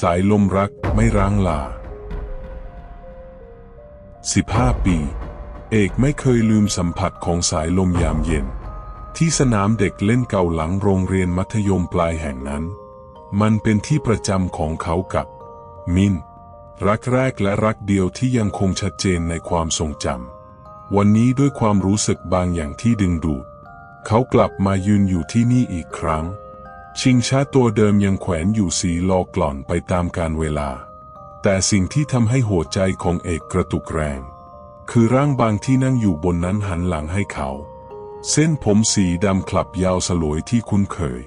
สายลมรักไม่ร้างลา 15 ปี เอกไม่เคยลืมสัมผัสของสายลมยามเย็น ที่สนามเด็กเล่นเก่าหลังโรงเรียนมัธยมปลายแห่งนั้น มันเป็นที่ประจำของเขากับ มินรักแรกและรักเดียวที่ยังคงชัดเจนในความทรงจำวันนี้ด้วยความรู้สึกบางอย่างที่ดึงดูด เขากลับมายืนอยู่ที่นี่อีกครั้ง ชิงช้าตัวเดิมยังแขวนอยู่สีลอกล่อนไปตามกาลเวลา แต่สิ่งที่ทำให้หัวใจของเอกกระตุกแรง คือร่างบางที่นั่งอยู่บนนั้นหันหลังให้เขา เส้นผมสีดำคลับยาวสลวยที่คุ้นเคย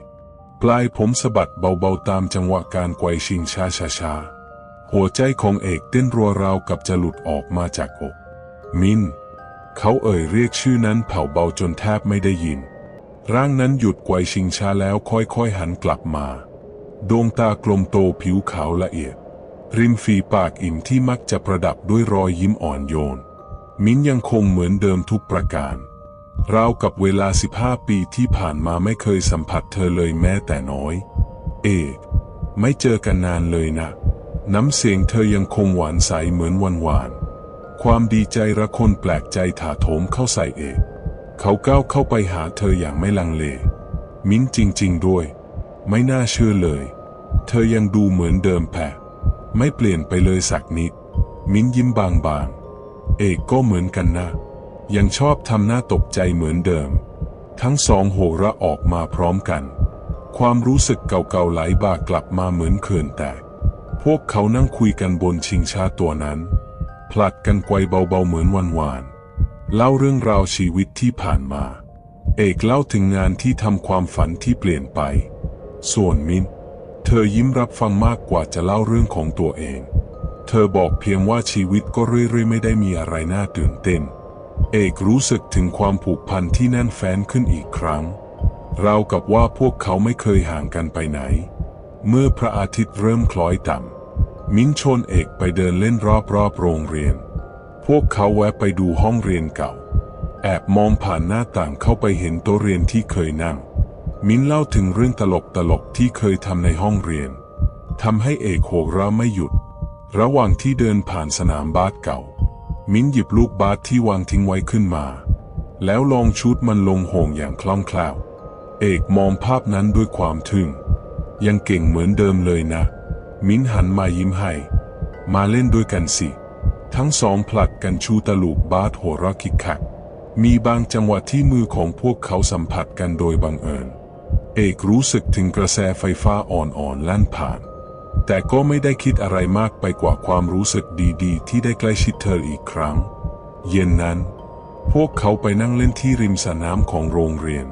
ปลายผมสะบัดเบาๆตามจังหวะการไกวชิงช้าช้าๆหัวใจของเอกเต้นรัวราวกับจะหลุดออกมาจากอก มิน เขาเอ่ยเรียกชื่อนั้นเผ่าเบาจนแทบไม่ได้ยิน ร่างนั้นหยุดไกวชิงช้าแล้วค่อยๆหันกลับมา ดวงตากลมโตผิวขาวละเอียด ริมฝีปากอิ่มที่มักจะประดับด้วยรอยยิ้มอ่อนโยน มิ้นยังคงเหมือนเดิมทุกประการราวกับเวลา 15 ปีที่ผ่านมาไม่เคยสัมผัสเธอเลยแม้แต่น้อย เอกไม่เจอกันนานเลยนะ น้ำเสียงเธอยังคงหวานใสเหมือนวันวาน ความดีใจระคนแปลกใจถาโถมเข้าใส่เอก เขาก้าวเข้าไปหาเธออย่างไม่ลังเล มิ้นจริง ๆ ด้วย ไม่น่าเชื่อเลย เธอยังดูเหมือนเดิมแผะไม่เปลี่ยนไปเลยสักนิด มิ้นยิ้มบางๆ เอกก็เหมือนกันนะ ยังชอบทำหน้าตกใจเหมือนเดิม ทั้งสองโหระออกมาพร้อมกัน ความรู้สึกเก่าๆไหลบ่ากลับมาเหมือนเขื่อนแตกพวกเขานั่งคุยกันบนชิงช้าตัวนั้น ผลัดกันไกวเบาๆเหมือนวันวาน เล่าเรื่องราวชีวิตที่ผ่านมา เอกเล่าถึงงานที่ทำความฝันที่เปลี่ยนไป ส่วนมิ้นเธอยิ้มรับฟังมากกว่าจะเล่าเรื่องของตัวเอง เธอบอกเพียงว่าชีวิตก็เรื่อยๆ ไม่ได้มีอะไรน่าตื่นเต้น เอกรู้สึกถึงความผูกพันที่แน่นแฟ้นขึ้นอีกครั้งราวกับว่าพวกเขาไม่เคยห่างกันไปไหน เมื่อพระอาทิตย์เริ่มคล้อยต่ำมิ้นชวนเอกไปเดินเล่นรอบๆโรงเรียน พวกเขาแวะไปดูห้องเรียนเก่า แอบมองผ่านหน้าต่างเข้าไปเห็นโต๊ะเรียนที่เคยนั่ง มิ้นเล่าถึงเรื่องตลกตลกๆที่เคยทำในห้องเรียนทำให้เอกโหกเราะไม่หยุด ระหว่างที่เดินผ่านสนามบาสเก่า มิ้นหยิบลูกบาสที่วางทิ้งไว้ขึ้นมา แล้วลองชุดมันลงโห่งอย่างคล่องแคล่ว เอกมองภาพนั้นด้วยความทึ่ง ยังเก่งเหมือนเดิมเลยนะ มิ้นหันมายิ้มให้ มาเล่นด้วยกันสิ ทั้งสองผลัดกันชูตลูกบาสหัวเราะคิกคัก มีบางจังหวะที่มือของพวกเขาสัมผัสกันโดยบังเอิญ เอกรู้สึกถึงกระแสไฟฟ้าอ่อนๆลั่นผ่าน แต่ก็ไม่ได้คิดอะไรมากไปกว่าความรู้สึกดีๆ ที่ได้ใกล้ชิดเธออีกครั้ง เย็นนั้น พวกเขาไปนั่งเล่นที่ริมสระน้ำของโรงเรียน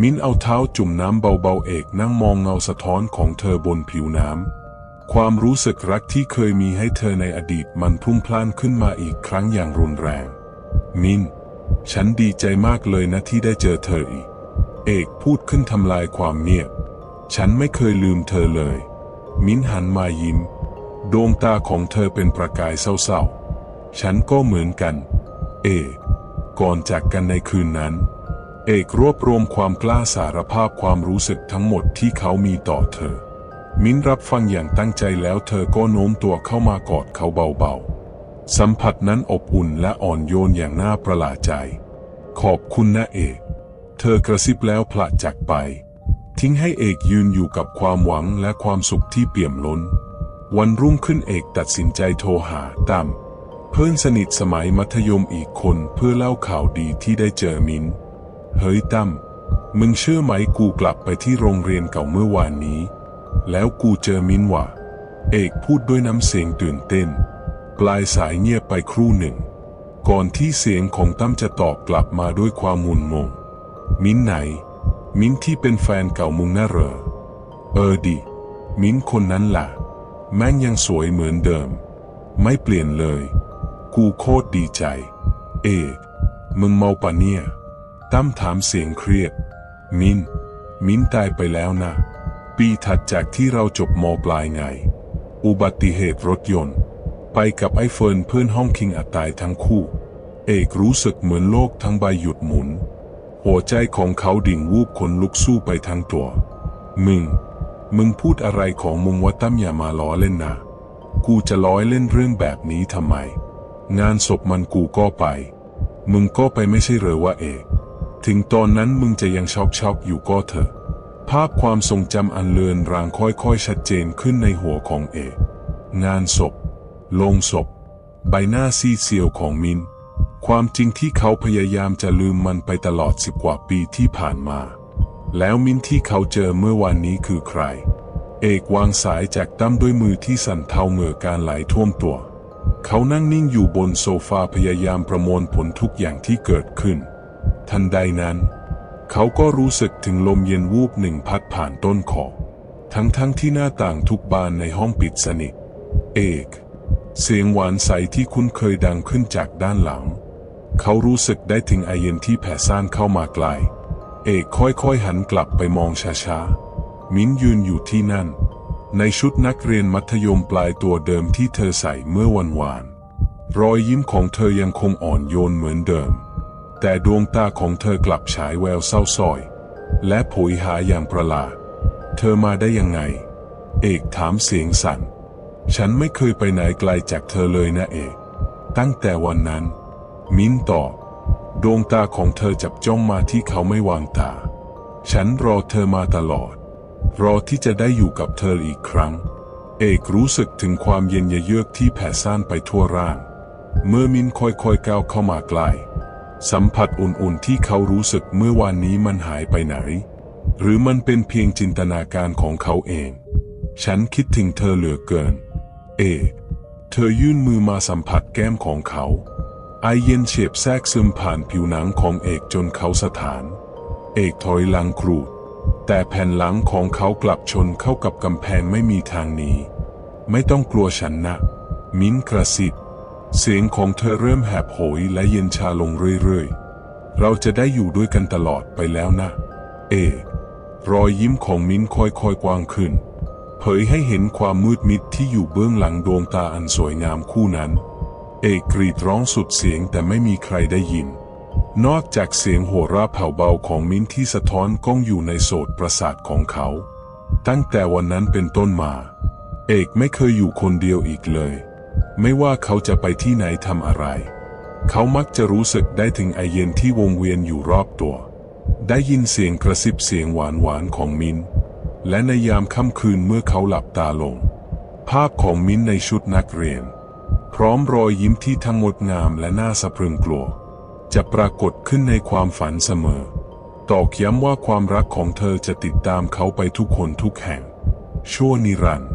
มิ้นเอาเท้าจุ่มน้ำเบาๆเอกนั่งมองเงาสะท้อนของเธอบนผิวน้ำ ความรู้สึกรักที่เคยมีให้เธอในอดีตมันพุ่งพล่านขึ้นมาอีกครั้งอย่างรุนแรง มิน ฉันดีใจมากเลยนะที่ได้เจอเธออีก เอกพูดขึ้นทำลายความเงียบ ฉันไม่เคยลืมเธอเลย มิ้นหันมายิ้ม ดวงตาของเธอเป็นประกายเศร้าๆ ฉันก็เหมือนกัน เอกก่อนจากกันในคืนนั้น เอกรวบรวมความกล้าสารภาพความรู้สึกทั้งหมดที่เขามีต่อเธอ มิ้นรับฟังอย่างตั้งใจแล้วเธอก็โน้มตัวเข้ามากอดเขาเบาๆ สัมผัสนั้นอบอุ่นและอ่อนโยนอย่างน่าประหลาดใจ ขอบคุณนะเอก เธอกระซิบแล้วผละจากไป ทิ้งให้เอกยืนอยู่กับความหวังและความสุขที่เปี่ยมล้น วันรุ่งขึ้นเอกตัดสินใจโทรหาตั้มเพื่อนสนิทสมัยมัธยมอีกคนเพื่อเล่าข่าวดีที่ได้เจอมินเฮ้ยตั้มมึงเชื่อไหมกูกลับไปที่โรงเรียนเก่าเมื่อวานนี้ แล้วกูเจอมินว่ะ เอกพูดด้วยน้ำเสียงตื่นเต้น ปลายสายเงียบไปครู่หนึ่ง ก่อนที่เสียงของตั้มจะตอบกลับมาด้วยความงุนงง มิ้นไหน มิ้นที่เป็นแฟนเก่ามึงน่ะเหรอ เออดิ มิ้นคนนั้นล่ะ แม่งยังสวยเหมือนเดิม ไม่เปลี่ยนเลย กูโคตรดีใจ เอกมึงเมาปะเนี่ย ตั้มถามเสียงเครียด มิ้น มิ้นตายไปแล้วนะ ปีถัดจากที่เราจบมปลายไง อุบัติเหตุรถยนต์ ไปกับไอเฟิร์นเพื่อนห้องคิงอัดตายทั้งคู่ เอกรู้สึกเหมือนโลกทั้งใบหยุดหมุน หัวใจของเขาดิ่งวูบขนลุกสู้ไปทั้งตัว มึง มึงพูดอะไรของมึงวะตั้มอย่ามาล้อเล่นนะ กูจะล้อยเล่นเรื่องแบบนี้ทำไม งานศพมันกูก็ไป มึงก็ไปไม่ใช่เหรอวะเอก ถึงตอนนั้นมึงจะยังช็อกช็อกอยู่ก็เถอะ ภาพความทรงจำอันเลือนรางค่อยๆชัดเจนขึ้นในหัวของเอกงานศพ ลงศพ ใบหน้าซีเซียวของมิน ความจริงที่เขาพยายามจะลืมมันไปตลอดสิบกว่าปีที่ผ่านมา แล้วมินที่เขาเจอเมื่อวานนี้คือใคร เอกวางสายจากตั้มด้วยมือที่สั่นเทาเหงื่อการไหลท่วมตัว เขานั่งนิ่งอยู่บนโซฟาพยายามประมวลผลทุกอย่างที่เกิดขึ้น ทันใดนั้น เขาก็รู้สึกถึงลมเย็นวูบหนึ่งพัดผ่านต้นคอทั้งๆทที่หน้าต่างทุกบานในห้องปิดสนิท เอก เสียงหวานใสที่คุ้นเคยดังขึ้นจากด้านหลัง เขารู้สึกได้ถึงไอเย็นที่แผ่ซ่านเข้ามาไกล เอกค่อยๆหันกลับไปมองช้าๆ มิ้นยืนอยู่ที่นั่น ในชุดนักเรียนมัธยมปลายตัวเดิมที่เธอใส่เมื่อวันวาน รอยยิ้มของเธอยังคงอ่อนโยนเหมือนเดิม แต่ดวงตาของเธอกลับฉายแววเศร้าส้อย และโผยหาอย่างประหลาด เธอมาได้ยังไง เอกถามเสียงสั่น ฉันไม่เคยไปไหนไกลจากเธอเลยนะเอก ตั้งแต่วันนั้น มิ้นตอบ ดวงตาของเธอจับจ้องมาที่เขาไม่วางตา ฉันรอเธอมาตลอด รอที่จะได้อยู่กับเธออีกครั้ง เอกรู้สึกถึงความเย็นเยือกที่แผ่ซ่านไปทั่วร่าง เมื่อมินค่อยๆก้าวเข้ามาใกล้ สัมผัสอุ่นๆที่เขารู้สึกเมื่อวานนี้มันหายไปไหน หรือมันเป็นเพียงจินตนาการของเขาเอง ฉันคิดถึงเธอเหลือเกิน เอ เธอยื่นมือมาสัมผัสแก้มของเขา ไอเย็นเฉียบแทรกซึมผ่านผิวหนังของเอกจนเขาสถาน เอกถอยหลังครูด แต่แผ่นหลังของเขากลับชนเข้ากับกำแพงไม่มีทางหนีไม่ต้องกลัวฉันนะ มิ้นกระซิบ เสียงของเธอเริ่มแหบโหยและเย็นชาลงเรื่อยๆ เราจะได้อยู่ด้วยกันตลอดไปแล้วนะ เอกรอยยิ้มของมิ้นค่อยๆกว้างขึ้น เผยให้เห็นความมืดมิดที่อยู่เบื้องหลังดวงตาอันสวยงามคู่นั้น เอกกรีดร้องสุดเสียงแต่ไม่มีใครได้ยิน นอกจากเสียงโห่ราแผ่วเบาของมิ้นที่สะท้อนก้องอยู่ในโสตประสาทของเขา ตั้งแต่วันนั้นเป็นต้นมา เอกไม่เคยอยู่คนเดียวอีกเลย ไม่ว่าเขาจะไปที่ไหนทำอะไร เขามักจะรู้สึกได้ถึงไอเย็นที่วงเวียนอยู่รอบตัว ได้ยินเสียงกระซิบเสียงหวานหวานของมิน และในยามค่ำคืนเมื่อเขาหลับตาลง ภาพของมินในชุดนักเรียน พร้อมรอยยิ้มที่ทั้งงดงามและน่าสะพรึงกลัว จะปรากฏขึ้นในความฝันเสมอ ตอกย้ำว่าความรักของเธอจะติดตามเขาไปทุกคนทุกแห่ง ชั่วนิรันดร์